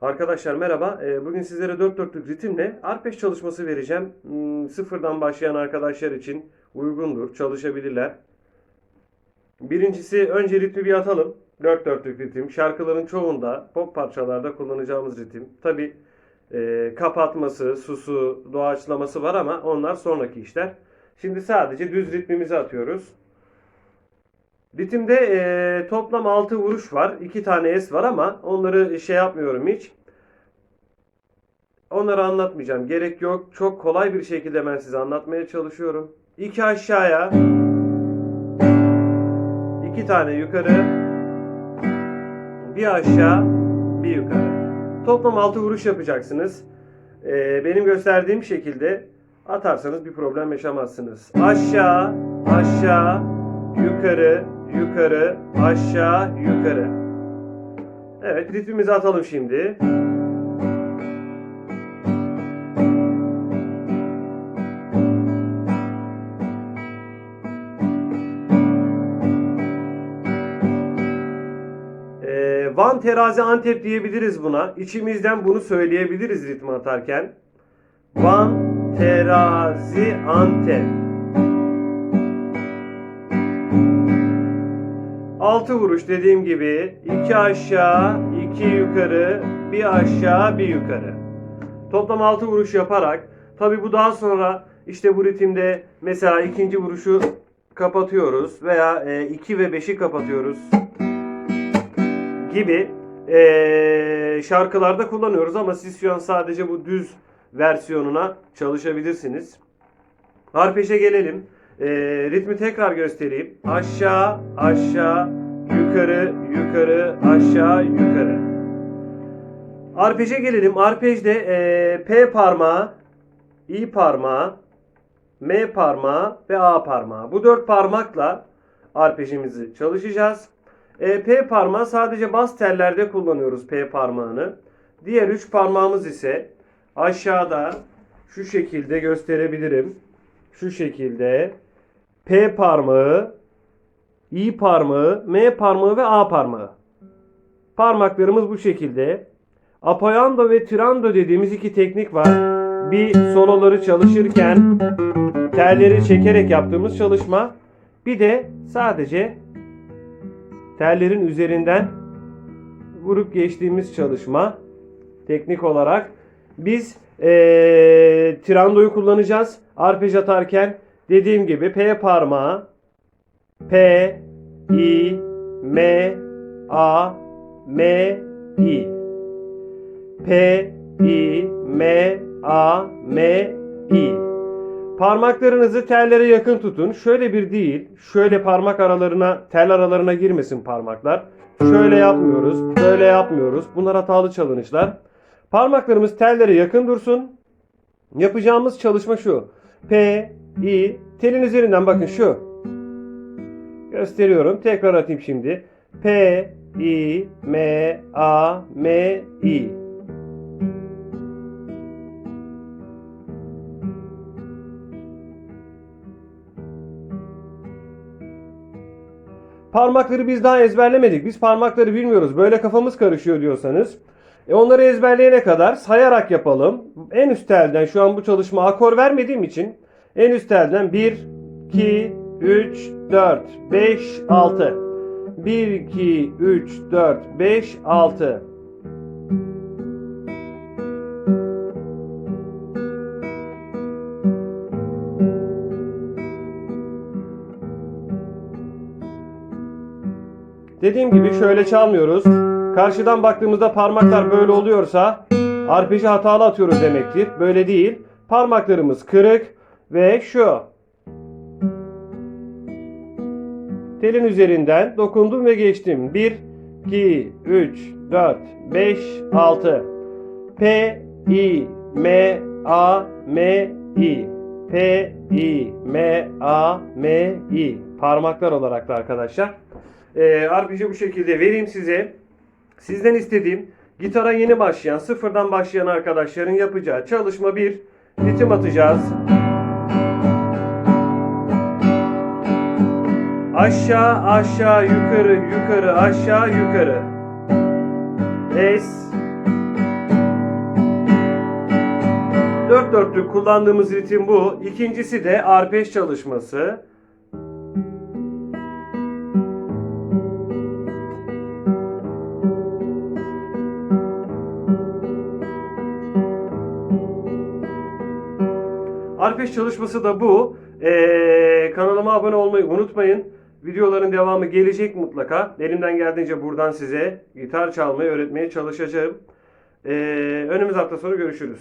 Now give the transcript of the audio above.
Arkadaşlar merhaba. Ee, Bugün sizlere dört dörtlük ritimle arpej çalışması vereceğim. Hmm, Sıfırdan başlayan arkadaşlar için uygundur, çalışabilirler. Birincisi önce ritmi bir atalım. Dört dörtlük ritim. Şarkıların çoğunda, pop parçalarda kullanacağımız ritim. Tabi kapatması, susu, doğaçlaması var ama onlar sonraki işler. Şimdi sadece düz ritmimizi atıyoruz. Ritimde e, toplam 6 vuruş var. 2 tane S var ama onları şey yapmıyorum hiç. Onları anlatmayacağım. Gerek yok. Çok kolay bir şekilde ben size anlatmaya çalışıyorum. 2 aşağıya. 2 tane yukarı. Bir aşağı, bir yukarı. Toplam 6 vuruş yapacaksınız. E, benim gösterdiğim şekilde atarsanız bir problem yaşamazsınız. Aşağı, aşağı, yukarı, yukarı, aşağı, yukarı. Evet, ritmimizi atalım şimdi. Ee, Van terazi Antep diyebiliriz buna. İçimizden bunu söyleyebiliriz ritmi atarken. Van terazi Antep. Altı vuruş dediğim gibi iki aşağı, iki yukarı, bir aşağı, bir yukarı. Toplam altı vuruş yaparak tabi bu daha sonra işte bu ritimde mesela ikinci vuruşu kapatıyoruz veya 2 ve 5'i kapatıyoruz gibi eee, şarkılarda kullanıyoruz ama siz şu an sadece bu düz versiyonuna çalışabilirsiniz. Arpeje gelelim. Eee, ritmi tekrar göstereyim. Aşağı, aşağı, yukarı, yukarı, aşağı, yukarı. Arpeje gelelim. Arpejde eee, P parmağı, I parmağı, M parmağı ve A parmağı. Bu dört parmakla arpejimizi çalışacağız. E, P parmağı sadece bas tellerde kullanıyoruz P parmağını. Diğer üç parmağımız ise aşağıda şu şekilde gösterebilirim. Şu şekilde P parmağı, I parmağı, M parmağı ve A parmağı. Parmaklarımız bu şekilde. Apoyando ve tirando dediğimiz iki teknik var. Bir soloları çalışırken telleri çekerek yaptığımız çalışma. Bir de sadece tellerin üzerinden vurup geçtiğimiz çalışma teknik olarak biz eee tirandoyu kullanacağız. Arpej atarken dediğim gibi P parmağı P I M A M I P I M A M I Parmaklarınızı tellere yakın tutun. Şöyle bir değil. Şöyle parmak aralarına, tel aralarına girmesin parmaklar. Şöyle yapmıyoruz. Böyle yapmıyoruz. Bunlar hatalı çalınışlar. Parmaklarımız tellere yakın dursun. Yapacağımız çalışma şu. P, I, telin üzerinden bakın şu. Gösteriyorum. Tekrar atayım şimdi. P, I, M, A, M, I. Parmakları biz daha ezberlemedik. Biz parmakları bilmiyoruz. Böyle kafamız karışıyor diyorsanız. E onları ezberleyene kadar sayarak yapalım. En üst telden şu an bu çalışma akor vermediğim için en üst telden 1, 2, 3, 4, 5, 6. 1, 2, 3, 4, 5, 6. Dediğim gibi şöyle çalmıyoruz. Karşıdan baktığımızda parmaklar böyle oluyorsa arpeji hatalı atıyoruz demektir. Böyle değil. Parmaklarımız kırık ve şu. Telin üzerinden dokundum ve geçtim. 1, 2, 3, 4, 5, 6. P, I, M, A, M, I. P, I, M, A, M, I. Parmaklar olarak da arkadaşlar. Ee, arpeji bu şekilde vereyim size. Sizden istediğim gitara yeni başlayan, sıfırdan başlayan arkadaşların yapacağı çalışma bir ritim atacağız. Aşağı aşağı yukarı yukarı aşağı yukarı. Es dört dörtlük kullandığımız ritim bu. İkincisi de arpej çalışması. Arpej çalışması da bu. Ee, kanalıma abone olmayı unutmayın. Videoların devamı gelecek mutlaka. Elimden geldiğince buradan size gitar çalmayı öğretmeye çalışacağım. Ee, önümüz hafta sonu görüşürüz.